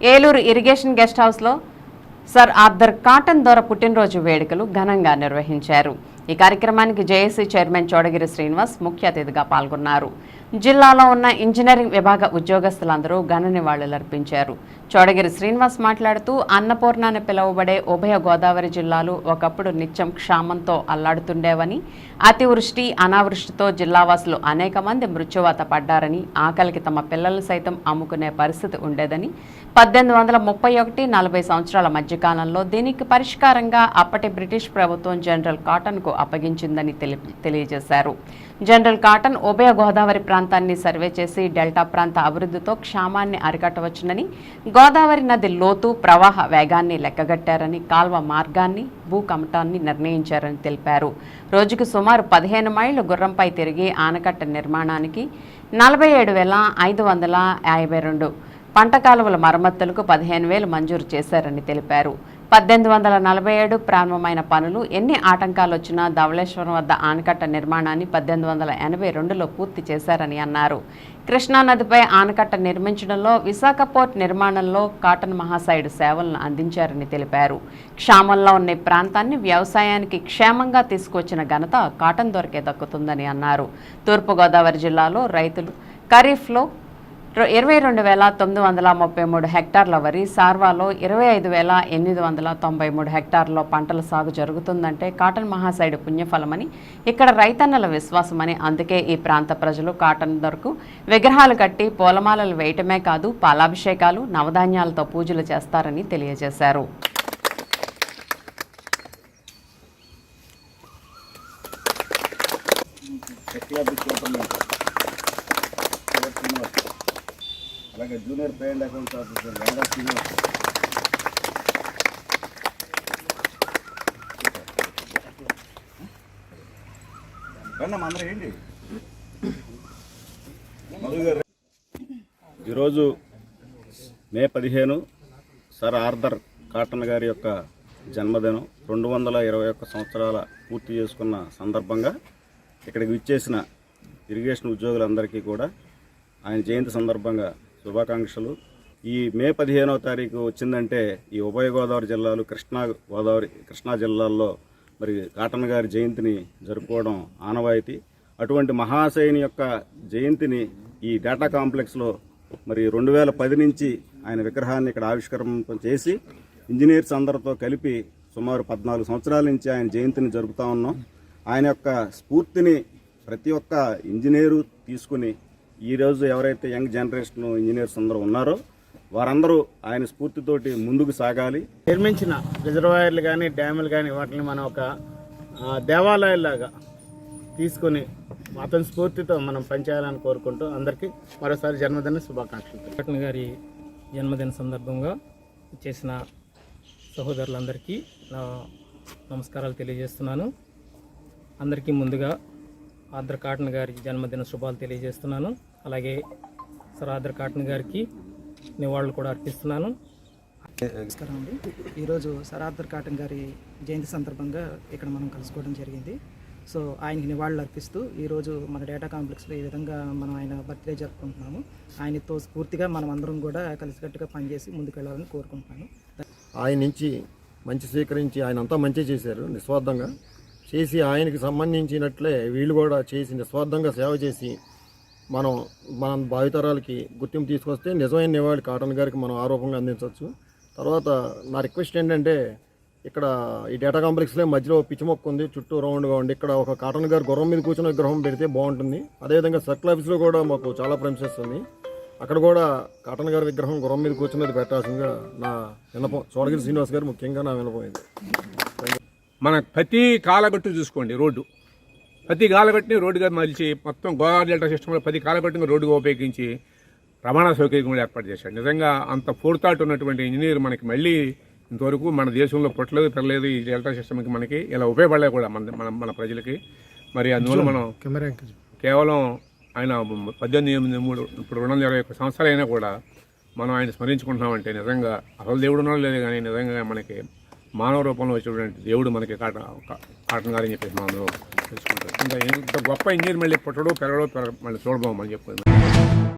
Eluru irrigation guest హౌస్లో sir Arthur Cotton ద్వారా పుట్టినరోజు వేడుకలు ఘనంగా నిర్వహించారు. ఈ కార్యక్రమానికి జేఏసీ చైర్మన్ చోడగిరి శ్రీనివాస్ ముఖ్య అతిథిగా పాల్గొన్నారు. జిల్లాలో ఉన్న ఇంజనీరింగ్ విభాగ ఉద్యోగస్తులందరూ ఘన నివాళులర్పించారు చోడగిరి శ్రీనివాస్ మాట్లాడుతూ అన్నపూర్ణ అని పిలువబడే ఉభయ గోదావరి జిల్లాలు ఒకప్పుడు నిత్యం క్షామంతో అల్లాడుతుండేవని అతివృష్టి అనావృష్టితో జిల్లావాసులు అనేక మంది మృత్యువాత పడ్డారని ఆకలికి తమ పిల్లలు సైతం అమ్ముకునే పరిస్థితి ఉండేదని పద్దెనిమిది వందల ముప్పై ఒకటి నలభై సంవత్సరాల మధ్యకాలంలో దీనికి పరిష్కారంగా అప్పటి బ్రిటిష్ ప్రభుత్వం జనరల్ కాటన్కు అప్పగించిందని తెలి- తెలియజేశారు. జనరల్ కాటన్ ఉభయ గోదావరి ప్రాంతాన్ని సర్వే చేసి డెల్టా ప్రాంత అభివృద్ధితో క్షామాన్ని అరికట్టవచ్చునని గోదావరి నది లోతు ప్రవాహ వేగాన్ని లెక్కగట్టారని కాల్వ మార్గాన్ని భూ కమటాన్ని నిర్ణయించారని తెలిపారు. రోజుకు సుమారు పదిహేను మైళ్ళు గుర్రంపై తిరిగి ఆనకట్ట నిర్మాణానికి నలభై ఏడు వేల ఐదు వందల యాభై రెండు పంట కాలువల మరమ్మతులకు పదిహేను వేలు మంజూరు చేశారని తెలిపారు. పద్దెనిమిది వందల నలభై ఏడు ప్రారంభమైన పనులు ఎన్ని ఆటంకాలు వచ్చినా ధవళేశ్వరం వద్ద ఆనకట్ట నిర్మాణాన్ని పద్దెనిమిది వందల ఎనభై రెండులో పూర్తి చేశారని అన్నారు. కృష్ణానదిపై ఆనకట్ట నిర్మించడంలో విశాఖ పోర్ట్ నిర్మాణంలో కాటన్ మహాసైడ్ సేవలను అందించారని తెలిపారు. క్షామంలో ఉన్న ప్రాంతాన్ని వ్యవసాయానికి క్షేమంగా తీసుకొచ్చిన ఘనత కాటన్ దొరకే దక్కుతుందని అన్నారు. తూర్పుగోదావరి జిల్లాలో రైతులు ఖరీఫ్లో ఇరవై రెండు వేల తొమ్మిది వందల ముప్పై మూడు హెక్టార్ల వరి సార్వాలో ఇరవై ఐదు వేల ఎనిమిది వందల తొంభై మూడు హెక్టార్లో పంటల సాగు జరుగుతుందంటే కాటన్ మహాసైడ్ పుణ్యఫలమని ఇక్కడ రైతన్నల విశ్వాసమని అందుకే ఈ ప్రాంత ప్రజలు కాటన్ దొరకు విగ్రహాలు కట్టి పూలమాలలు వేయటమే కాదు పాలాభిషేకాలు నవధాన్యాలతో పూజలు చేస్తారని తెలియజేశారు. ఎక్లాబిక్ సూపర్మెంట్ అలాగే junior payment accounts officer Venkata Srinivas. రండి అందరూ ఏంటి? ఈరోజు మే పదిహేను సర్ ఆర్థర్ కాటన్ గారి యొక్క జన్మదినం. రెండు వందల ఇరవై ఒక్క సంవత్సరాల పూర్తి చేసుకున్న సందర్భంగా ఇక్కడికి విచ్చేసిన ఇరిగేషన్ ఉద్యోగులందరికీ కూడా ఆయన జయంతి సందర్భంగా శుభాకాంక్షలు. ఈ మే పదిహేనవ తారీఖు వచ్చిందంటే ఈ ఉభయ గోదావరి జిల్లాలు కృష్ణా గోదావరి కృష్ణా జిల్లాల్లో మరి కాటన్ గారి జయంతిని జరుపుకోవడం ఆనవాయితీ. అటువంటి మహాశయుని యొక్క జయంతిని ఈ డేటా కాంప్లెక్స్లో మరి రెండు వేల పది నుంచి ఆయన విగ్రహాన్ని ఇక్కడ ఆవిష్కరణ చేసి ఇంజనీర్స్ అందరితో కలిపి సుమారు పద్నాలుగు సంవత్సరాల నుంచి ఆయన జయంతిని జరుపుతా ఉన్నాం. ఆయన యొక్క స్ఫూర్తిని ప్రతి ఒక్క ఇంజనీరు తీసుకుని ఈరోజు ఎవరైతే యంగ్ జనరేషన్ ఇంజనీర్స్ అందరూ ఉన్నారో వారందరూ ఆయన స్ఫూర్తితోటి ముందుకు సాగాలి. నిర్మించిన రిజర్వాయర్లు కానీ డ్యాములు కానీ వాటిని మనం ఒక దేవాలయాల్లాగా తీసుకొని అతని స్ఫూర్తితో మనం పనిచేయాలని కోరుకుంటూ అందరికీ మరోసారి జన్మదిన శుభాకాంక్షలు. పట్న గారి జన్మదిన సందర్భంగా చేసిన సహోదరులందరికీ నా నమస్కారాలు తెలియజేస్తున్నాను. అందరికీ ముందుగా ఆర్దర్ కాటన్ గారి జన్మదిన శుభాలు తెలియజేస్తున్నాను. అలాగే సర్ ఆర్దర్ కాటన్ గారికి నివాళులు కూడా అర్పిస్తున్నాను. నమస్కారం అండి. ఈరోజు సరార్థర్ కాటన్ గారి జయంతి సందర్భంగా ఇక్కడ మనం కలుసుకోవడం జరిగింది. సో ఆయనకి నివాళులు అర్పిస్తూ ఈరోజు మన డేటా కాంప్లెక్స్లో ఈ విధంగా మనం ఆయన బర్త్డే జరుపుకుంటున్నాము. ఆయనతో స్ఫూర్తిగా మనం అందరం కూడా కలిసికట్టుగా పనిచేసి ముందుకెళ్ళాలని కోరుకుంటున్నాను. ఆయన నుంచి మంచి స్వీకరించి ఆయన అంతా మంచి చేశారు నిస్వార్థంగా. చేసి ఆయనకి సంబంధించినట్లే వీళ్ళు కూడా చేసి నిస్వార్థంగా సేవ చేసి మనం మన భావితరాలకి గుర్తింపు తీసుకొస్తే నిజమైన నివాళి కాటన్ గారికి మనం ఆరోపణగా అందించవచ్చు. తర్వాత నా రిక్వెస్ట్ ఏంటంటే ఇక్కడ ఈ డేటా కాంప్లెక్స్లో మధ్యలో పిచ్చి మొక్క ఉంది చుట్టూ రౌండ్గా ఉంది. ఇక్కడ ఒక కాటన్ గారు గుర్రం మీద కూర్చున్న విగ్రహం పెడితే బాగుంటుంది. అదేవిధంగా సర్కిల్ ఆఫీస్లో కూడా మాకు చాలా ప్రెమిసెస్ ఉంది. అక్కడ కూడా కాటన్ గారి విగ్రహం గుర్రం మీద కూర్చున్నది పెట్టాల్సిందిగా నా వినపం చోడగిరి శ్రీనివాస్ గారు ముఖ్యంగా నా వినపం ఇది. మన ప్రతి కాలగట్టు చూసుకోండి రోడ్డు. ప్రతి కాలగట్టుని రోడ్డుగా మలిచి మొత్తం గోదావరి డెల్టా సిస్టంలో ప్రతి కాలగట్టుని రోడ్డుగా ఉపయోగించి రవాణా సౌకర్యం కూడా ఏర్పాటు చేశాడు నిజంగా అంత ఫోర్తాట్ ఉన్నటువంటి ఇంజనీర్ మనకి మళ్ళీ ఇంతవరకు మన దేశంలో పుట్టలేదు పెరలేదు ఈ డెల్టా సిస్టమ్కి మనకి ఇలా ఉపయోగపడలేదు కూడా మన మన మన ప్రజలకి. మరి అందువల్ల మనం కేవలం ఆయన పద్దెనిమిది ఎనిమిది మూడు ఇప్పుడు రెండు వందల ఇరవై ఒక్క సంవత్సరాలు అయినా కూడా మనం ఆయన స్మరించుకుంటున్నామంటే నిజంగా అసలు దేవుడు ఉన్నాడు లేదు కానీ నిజంగా మనకి మానవ రూపంలో వచ్చేటువంటి దేవుడు మనకి కాటన్ కాటన్ గారని చెప్పేసి మనం తెలుసుకుంటాం ఇంకా ఇంత గొప్ప ఇంజనీర్ మళ్ళీ పుట్టడు పెరగడు పెరగ మళ్ళీ చూడబోమని చెప్పింది.